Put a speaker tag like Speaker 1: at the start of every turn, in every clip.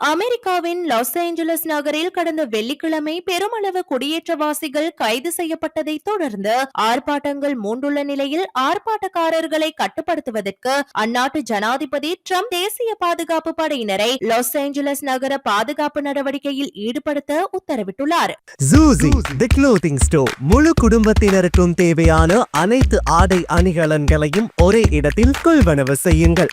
Speaker 1: அமெரிக்காவின் Los Angeles நகரில் கடந்த வெள்ளிக்கிழமை பெருமளவு குடியேற்றவாசிகள் கைது செய்யப்பட்டதை தொடர்ந்து ஆர்ப்பாட்டங்கள் மூண்டுள்ள நிலையில் ஆர்ப்பாட்டக்காரர்களை கட்டுப்படுத்துவதற்கு அந்நாட்டு ஜனாதிபதி ட்ரம்ப் தேசிய பாதுகாப்பு படையினரை லாஸ் ஏஞ்சலஸ் நகர பாதுகாப்பு நடவடிக்கையில் ஈடுபடுத்த உத்தரவிட்டுள்ளார்.
Speaker 2: ஜூசி தி க்ளோத்திங் ஸ்டோர் முழு குடும்பத்தினருக்கும் தேவையான அனைத்து ஆடை அணிகலன்களையும் ஒரே இடத்தில் கொள்வனவு செய்யுங்கள்.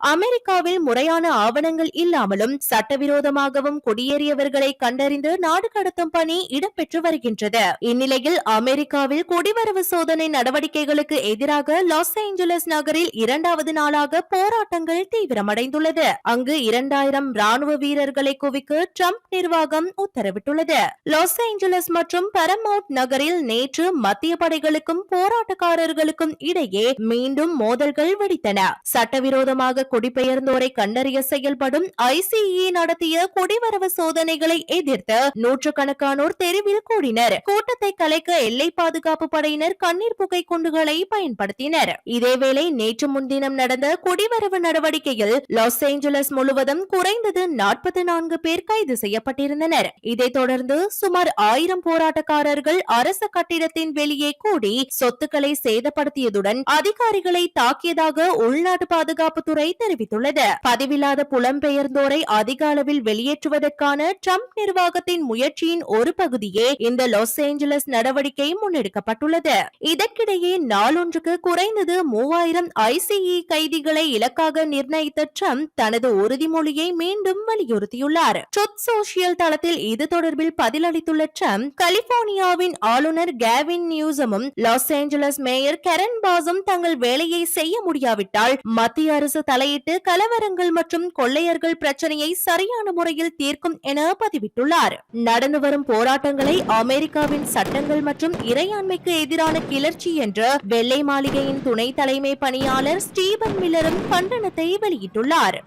Speaker 1: அமெரிக்காவில் முறையான ஆவணங்கள் இல்லாமலும் சட்டவிரோதமாகவும் குடியேறியவர்களை கண்டறிந்து நாடு கடத்தும் பணி இடம்பெற்று வருகின்றது. இந்நிலையில் அமெரிக்காவில் குடிவரவு சோதனை நடவடிக்கைகளுக்கு எதிராக லாஸ் ஏஞ்சலஸ் நகரில் இரண்டாவது நாளாக போராட்டங்கள் தீவிரமடைந்துள்ளது. அங்கு இரண்டாயிரம் ராணுவ வீரர்களை குவிக்க ட்ரம்ப் நிர்வாகம் உத்தரவிட்டுள்ளது. லாஸ் ஏஞ்சலஸ் மற்றும் பரமவுட் நகரில் நேற்று மத்திய படைகளுக்கும் போராட்டக்காரர்களுக்கும் இடையே மீண்டும் மோதல்கள் வெடித்தன. சட்டவிரோதமாக குடிபெயர்ந்தோரை கண்டறிய செயல்படும் ஐசிஇ நடத்திய குடிவரவு சோதனைகளை எதிர்த்து நூற்றுக்கணக்கானோர் தெருவில் கூடினர். கூட்டத்தை கலைக்க எல்லை பாதுகாப்பு படையினர் கண்ணீர் புகை குண்டுகளை பயன்படுத்தினர். இதேவேளை நேற்று முன்தினம் நடந்த குடிவரவு நடவடிக்கையில் லாஸ் ஏஞ்சலஸ் முழுவதும் குறைந்தது நாற்பத்தி நான்கு பேர் கைது செய்யப்பட்டிருந்தனர். இதைத் தொடர்ந்து சுமார் ஆயிரம் போராட்டக்காரர்கள் அரசு கட்டிடத்தின் வெளியே கூடி சொத்துக்களை சேதப்படுத்தியதுடன் அதிகாரிகளை தாக்கியதாக உள்நாட்டு பாதுகாப்புத்துறை தெரிவித்துள்ளது. பதிவில்லாத புலம்பெயர்ந்தோரை அதிக அளவில் வெளியேற்றுவதற்கான ட்ரம்ப் நிர்வாகத்தின் முயற்சியின் ஒரு பகுதியே இந்த லாஸ் ஏஞ்சலஸ் நடவடிக்கை முன்னெடுக்கப்பட்டுள்ளது. இதற்கிடையே நாளொன்றுக்கு குறைந்தது மூவாயிரம் ஐசிஇ கைதிகளை இலக்காக நிர்ணயித்த ட்ரம்ப் தனது உறுதிமொழியை மீண்டும் வலியுறுத்தியுள்ளார். ட்ருத் சோசியல் தளத்தில் இது தொடர்பில் பதிலளித்துள்ள ட்ரம்ப் கலிபோர்னியாவின் ஆளுநர் கேவின் நியூசமும் லாஸ் ஏஞ்சலஸ் மேயர் கெரன் பாஸும் தங்கள் வேலையை செய்ய முடியாவிட்டால் மத்திய அரசு தலை தலையிட்டு கலவரங்கள் மற்றும் கொள்ளையர்கள் பிரச்சனையை சரியான முறையில் தீர்க்கும் என பதிவிட்டுள்ளார். நடந்து வரும் போராட்டங்களை அமெரிக்காவின் சட்டங்கள் மற்றும் இறையாண்மைக்கு எதிரான கிளர்ச்சி என்று வெள்ளை மாளிகையின் துணை தலைமை பணியாளர் ஸ்டீபன் மில்லரும் கண்டனத்தை வெளியிட்டுள்ளார்.